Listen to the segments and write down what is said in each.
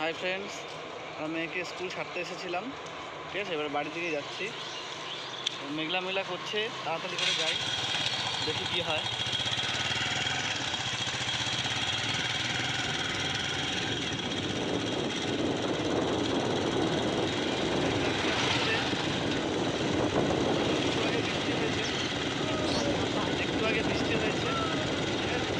Hi friends আমার মেয়েকে school ছাড়তে এসেছিলাম। ঠিক আছে, এবার বাড়ি দিকে যাচ্ছি। মেঘলা মেঘলা করছে, তাড়াতাড়ি করে যাই, দেখি কি হয় একটু আগে বৃষ্টি হয়েছে ঠিক আছে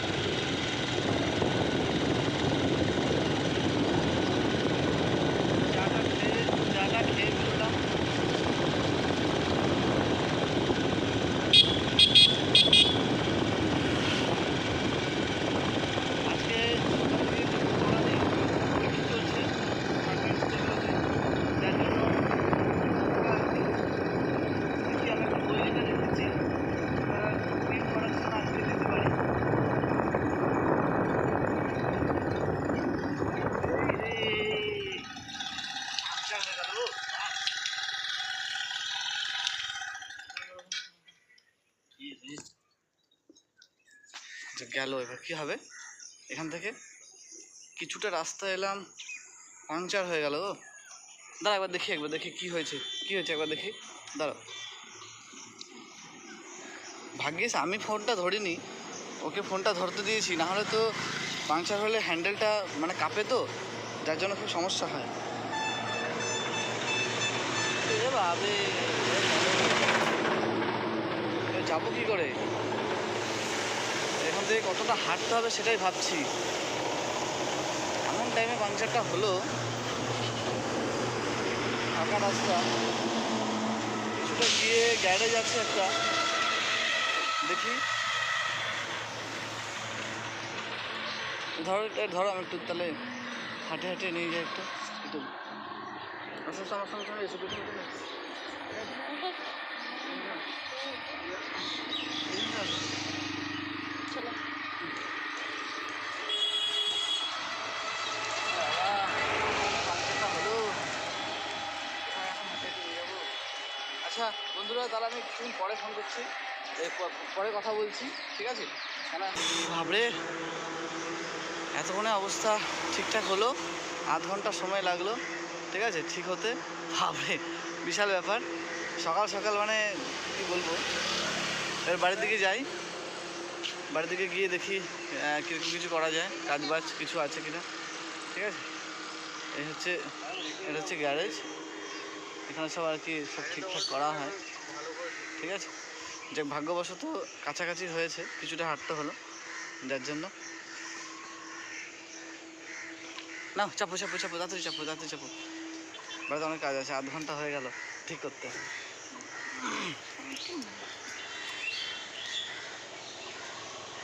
চাটা খেয়ে চাটা খেয়ে বেরোলাম আজকে সকাল থেকে একটু পড়া নেই পরীক্ষা চলছে সরকারি স্কুলগুলোতে যার জন্য দেখি আমি একটা বই লেখা রেখেছি প্রিন্ট করার জন্য আজকে দিতে পারি এই আচ্ছা হয়ে গেল যে গেল, এবার কি হবে? এখান থেকে কিছুটা রাস্তা এলাম, পাংচার হয়ে গেল গো দাঁড়া, একবার দেখি একবার দেখি কি হয়েছে কি হয়েছে একবার দেখি। দাঁড়াও ভাগ্যিস আমি ফোনটা ধরিনি, ওকে ফোনটা ধরতে দিয়েছি, না হলে তো পাংচার হলে হ্যান্ডেলটা মানে কাঁপে তো, যার জন্য খুব সমস্যা হয়। যাব কি করে? এখান থেকে কতটা হাঁটতে হবে সেটাই ভাবছি। এমন টাইমে পাংচারটা হলো। ফাঁকা রাস্তা। কিছুটা গিয়ে গ্যারেজ আছে একটা। দেখি। ধরো ধরো আমি একটু তাহলে হাঁটে হাঁটে নিয়ে যাই একটু। একটু আমার সঙ্গে সঙ্গে এসে পেছনে পেছনে। চলো। আচ্ছা বন্ধুরা তাহলে আমি কিছুদিন পরে ফোন করছি। পরে কথা বলছি ঠিক আছে? ভাবরে এতক্ষণে অবস্থা ঠিকঠাক হলো? আধ ঘণ্টা সময় লাগল ঠিক আছে? ঠিক হতে? ভাবরে বিশাল ব্যাপার। সকাল সকাল মানে কি বলব? এবার বাড়ির দিকে যাই। বাড়ির দিকে গিয়ে দেখি কীরকম কিছু করা যায় কাজ বাজ কিছু আছে কিনা। ঠিক আছে? এই হচ্ছে, এটা হচ্ছে গ্যারেজ। এখানে সব আর কি সব ঠিকঠাক করা হয়। ঠিক আছে? যে ভাগ্যবশত কাছাকাছি হয়েছে, কিছুটা হাঁটতে হলো, যার জন্য। না চাপো চাপো চাপো, তাড়াতাড়ি চাপো তাড়াতাড়ি চাপো। বাড়িতে অনেক কাজ আছে, আধ ঘণ্টা হয়ে গেল, ঠিক করতে।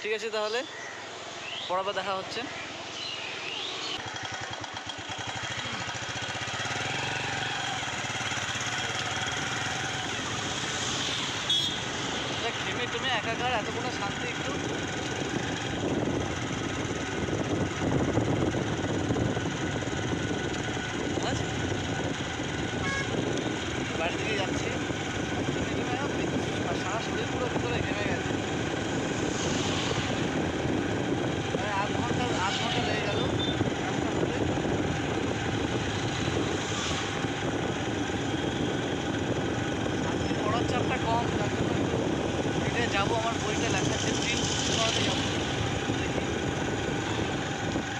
ঠিক আছে তাহলে পড়াবার দেখা হচ্ছে। তুমি একাকার এত কোনো শান্তি একটু আচ্ছা। বাড়ি থেকে যাচ্ছি ঘেমে টেমে একদম আর সারা শরীর পুরো ভিতরে ঘেমে গেছে প্রায় আধ ঘণ্টা আধ ঘণ্টা লেগে গেল রাস্তা হতে আজকে পড়ার চাপটা কম তার জন্য একটু হেঁটে যাব, আমার বইটা লেখা আছে প্রিন্ট করাতে যাব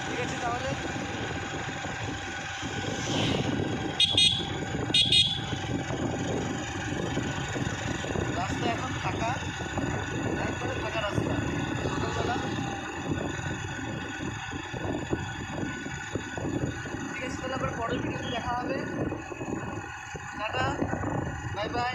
ঠিক আছে তাহলে। রাস্তা এখন ফাঁকা, একবারে ফাঁকা রাস্তা। সকালবেলা ঠিক আছে, তাহলে আবার পরের ভিডিওতে দেখা হবে। Tata bye bye